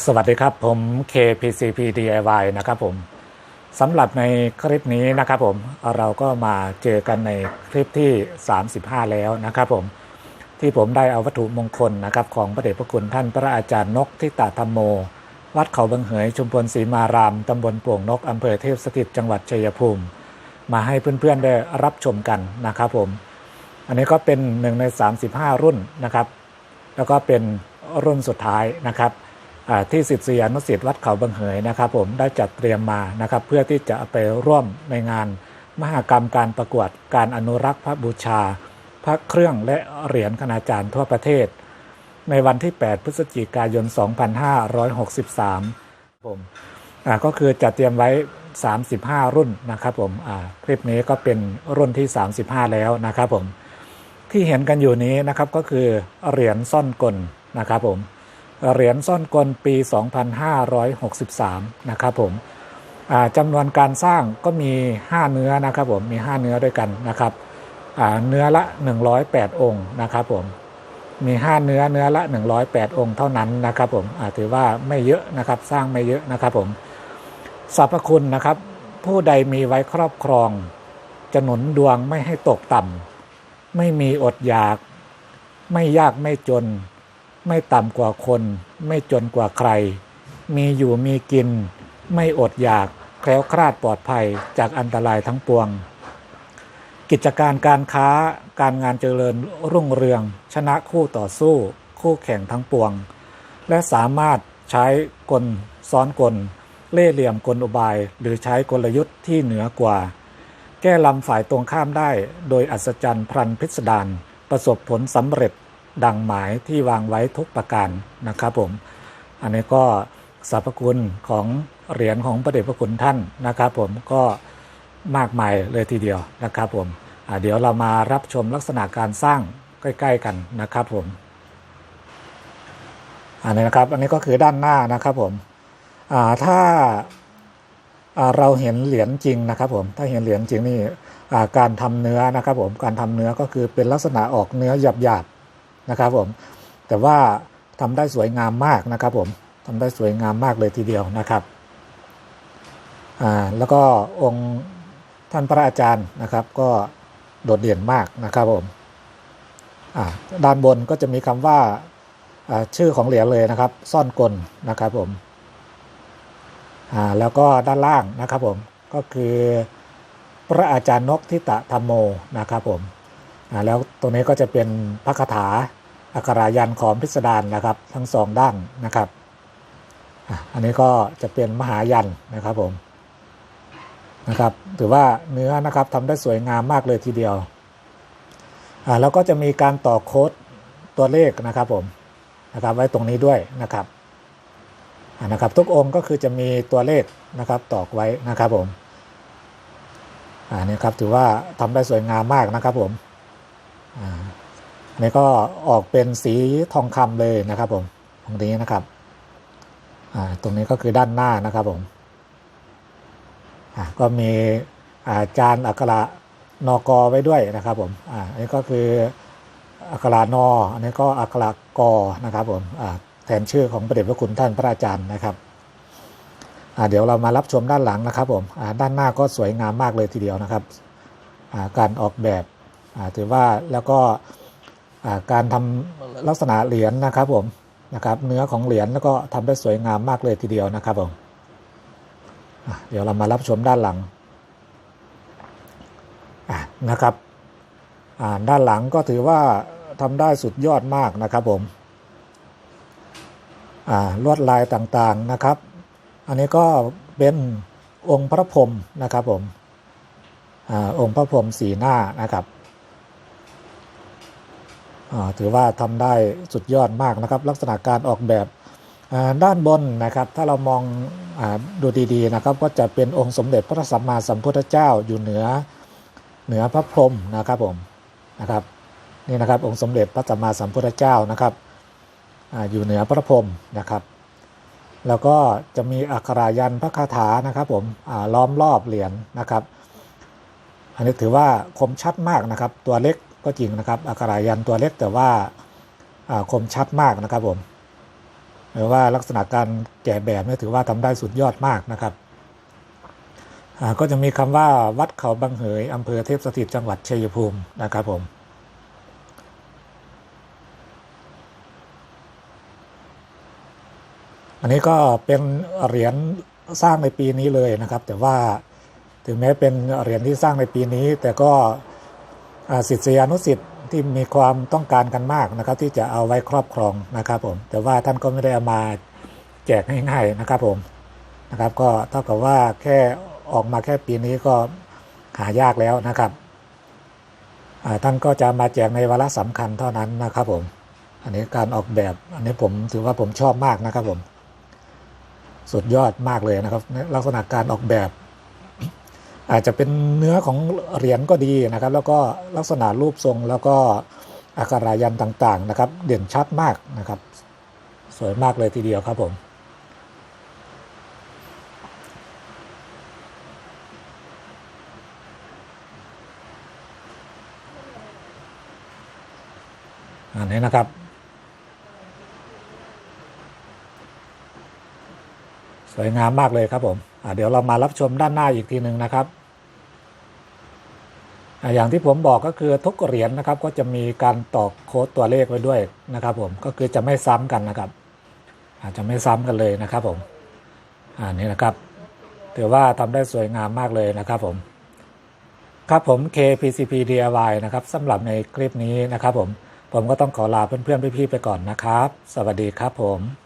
สวัสดีครับผม KPCP DIY นะครับผมสำหรับในคลิปนี้นะครับผมเราก็มาเจอกันในคลิปที่ 35 แล้วนะครับผมที่ผมได้เอาวัตถุมงคลนะครับของพระเดชพระคุณท่านพระอาจารย์นกทิตาธรรมโม วัดเขาบังเหยชุมพลศรีมารามตำบลโป่งนกอำเภอเทพสถิตจังหวัดชัยภูมิ มาให้เพื่อนๆได้รับชมกันนะครับผม อันนี้ก็เป็นหนึ่งใน 35 รุ่นนะครับ แล้วก็เป็นรุ่นสุดท้ายนะครับ ที่ศิษยานุศิษย์วัดเขาบังเหยนะครับ ผมได้จัดเตรียมมานะครับ เพื่อที่จะไปร่วมในงานมหกรรมการประกวดการอนุรักษ์พระบูชา พระเครื่องและเหรียญคณาจารย์ทั่วประเทศ ในวันที่ 8 พฤศจิกายน 2563ผมก็คือจัดเตรียมไว้ 35 รุ่นนะครับผมคลิปนี้ก็เป็นรุ่นที่ 35 แล้วนะครับผมที่เห็นกันอยู่นี้นะครับก็คือเหรียญซ่อนกลนะครับผม เหรียญซ่อนกลปี 2563 นะครับผมจำนวนการสร้างก็มี 5 เนื้อนะครับผมมี 5 เนื้อด้วยกันนะครับเนื้อละ 108 องค์นะครับผมมี 5 เนื้อเนื้อละ 108 องค์เท่านั้นนะครับผมถือว่าไม่เยอะนะครับสร้างไม่เยอะนะครับผมสรรพคุณนะครับ ผู้ใดมีไว้ครอบครอง จะหนุนดวงไม่ให้ตกต่ำไม่มีอดอยาก ไม่ยากไม่จน ไม่ต่ำกว่าคน ไม่จนกว่าใคร มีอยู่มีกิน ไม่อดอยาก แคล้วคลาดปลอดภัยจากอันตรายทั้งปวง กิจการการค้าการงานเจริญรุ่งเรือง ชนะคู่ต่อสู้ คู่แข่งทั้งปวง และสามารถใช้กลซ้อนกล เล่ห์เหลี่ยมกลอุบาย หรือใช้กลยุทธ์ที่เหนือกว่า แก้ลำฝ่ายตรงข้ามได้ โดยอัศจรรย์พลันพิสดารประสบผลสำเร็จ ดังหมายที่วางไว้ทุกประการนะครับผม อันนี้ก็สรรพคุณของเหรียญของพระเดชพระคุณท่านนะครับผมก็มากมายเลยทีเดียวนะครับผมเดี๋ยวเรามารับชมลักษณะการสร้างใกล้ ๆ กันนะครับผมอันนี้นะครับอันนี้ก็คือด้านหน้านะครับผมถ้าาเราเห็นเหรียญจริงนะครับผมถ้าเห็นเหรียญจริงนี่การทำเนื้อนะครับผมการทำเนื้อก็คือเป็นลักษณะออกเนื้อหยาบ นะครับผมแต่ว่าทำได้สวยงามมากนะครับผมทำได้สวยงามมากเลยทีเดียวนะครับอ่าแล้วก็องค์ท่านพระอาจารย์นะครับก็โดดเด่นมากนะครับผมอ่าด้านบนก็จะมีคำว่าอ่าชื่อของเหรียญเลยนะครับ ซ่อนกลนะครับผมอ่าแล้วก็ด้านล่างนะครับผมก็คือพระอาจารย์นกทิตะธรรมโมนะครับผม แล้วตรงนี้ก็จะเป็นพระคาถาอักรายันของพิสดารนะครับ ทั้งสองด้านนะครับอะอันนี้ก็จะเป็นมหายันนะครับผมนะครับถือว่าเนื้อนะครับทำได้สวยงามมากเลยทีเดียวอ่าแล้วก็จะมีการต่อโค้ดตัวเลขนะครับผมนะครับไว้ตรงนี้ด้วยนะครับอ่านะครับทุกองค์ก็คือจะมีตัวเลขนะครับตอกไว้นะครับผมอ่านี่ครับถือว่าทำได้สวยงามมากนะครับผม อันนี้ก็ออกเป็นสีทองคำเลยนะครับผมตรงนี้นะครับตรงนี้ก็คือด้านหน้านะครับผมก็มีาจารย์อักขระนกไว้ด้วยนะครับผมอ,อันนี้ก็คืออักขระนออันนี้ก็อักขระกนะครับผมแทนชื่อของพระเดชพระคุณท่านพระอาจารย์นะครับเดี๋ยวเรามารับชมด้านหลังนะครับผมด้านหน้าก็สวยงามมากเลยทีเดียวนะครับาการออกแบบ ถือว่าแล้วก็การทำลักษณะเหรียญนะครับผมนะครับ เนื้อของเหรียญแล้วก็ทำได้สวยงามมากเลยทีเดียวนะครับผมเดี๋ยวเรามารับชมด้านหลังนะครับด้านหลังก็ถือว่าทำได้สุดยอดมากนะครับผมลวดลายต่างๆนะครับ อันนี้ก็เป็นองค์พระพรหมนะครับผมอองค์พระพรหมสีหน้านะครับ ถือว่าทำได้สุดยอดมากนะครับ ลักษณะการออกแบบด้านบนนะครับ ถ้าเรามองอดูดีๆนะครับ ก็จะเป็นองค์สมเด็จพระสัมมาสัมพุทธเจ้าอยู่เหนือเหนือพระพรหมนะครับผมนะครับนี่นะครับองค์สมเด็จพระสัมมาสัมพุทธเจ้านะครับออยู่เหนือพระพรหมนะครับ แล้วก็จะมีอักขรายันพระคาถานะครับผมล้อมรอบเหรียญนะครับ อันนี้ถือว่าคมชัดมากนะครับ ตัวเล็ก ก็จริงนะครับ อักขรายันตัวเล็กแต่ว่าคมชัดมากนะครับผมหรือว่าลักษณะการแกะแบบนี่ถือว่าทำได้สุดยอดมากนะครับก็จะมีคำว่าวัดเขาบางเหยอำเภอเทพสถิตจังหวัดชัยภูมินะครับผมอันนี้ก็เป็นเหรียญสร้างในปีนี้เลยนะครับ แต่ว่าถึงแม้เป็นเหรียญที่สร้างในปีนี้ แต่ก็ อ่าศิษยานุศิษย์ที่มีความต้องการกันมากนะครับ ที่จะเอาไว้ครอบครองนะครับผม แต่ว่าท่านก็ไม่ได้เอามาแจกง่ายๆนะครับผมนะครับ ก็เท่ากับว่าแค่ออกมาแค่ปีนี้ก็หายากแล้วนะครับท่านก็จะมาแจกในวาระสำคัญเท่านั้นนะครับผม อันนี้การออกแบบ อันนี้ผมถือว่าผมชอบมากนะครับผม สุดยอดมากเลยนะครับ ลักษณะการออกแบบ อาจจะเป็นเนื้อของเหรียญก็ดีนะครับ แล้วก็ลักษณะรูปทรงแล้วก็อักขรายันต่างๆนะครับ เด่นชัดมากนะครับ สวยมากเลยทีเดียวครับผมอันนี้นะครับ สวยงามมากเลยครับผมเดี๋ยวเรามารับชมด้านหน้าอีกทีหนึ่งนะครับ อย่างที่ผมบอกก็คือทุกเหรียญนะครับก็จะมีการตอกโค้ดตัวเลขไว้ด้วยนะครับผมก็คือจะไม่ซ้ำกันนะครับ อาจจะไม่ซ้ำกันเลยนะครับผมอ่านี่นะครับถือว่าทำได้สวยงามมากเลยนะครับผมครับผม KPCP DIY นะครับสำหรับในคลิปนี้นะครับผมผมก็ต้องขอลาเพื่อนๆพี่ๆไปก่อนนะครับ สวัสดีครับผม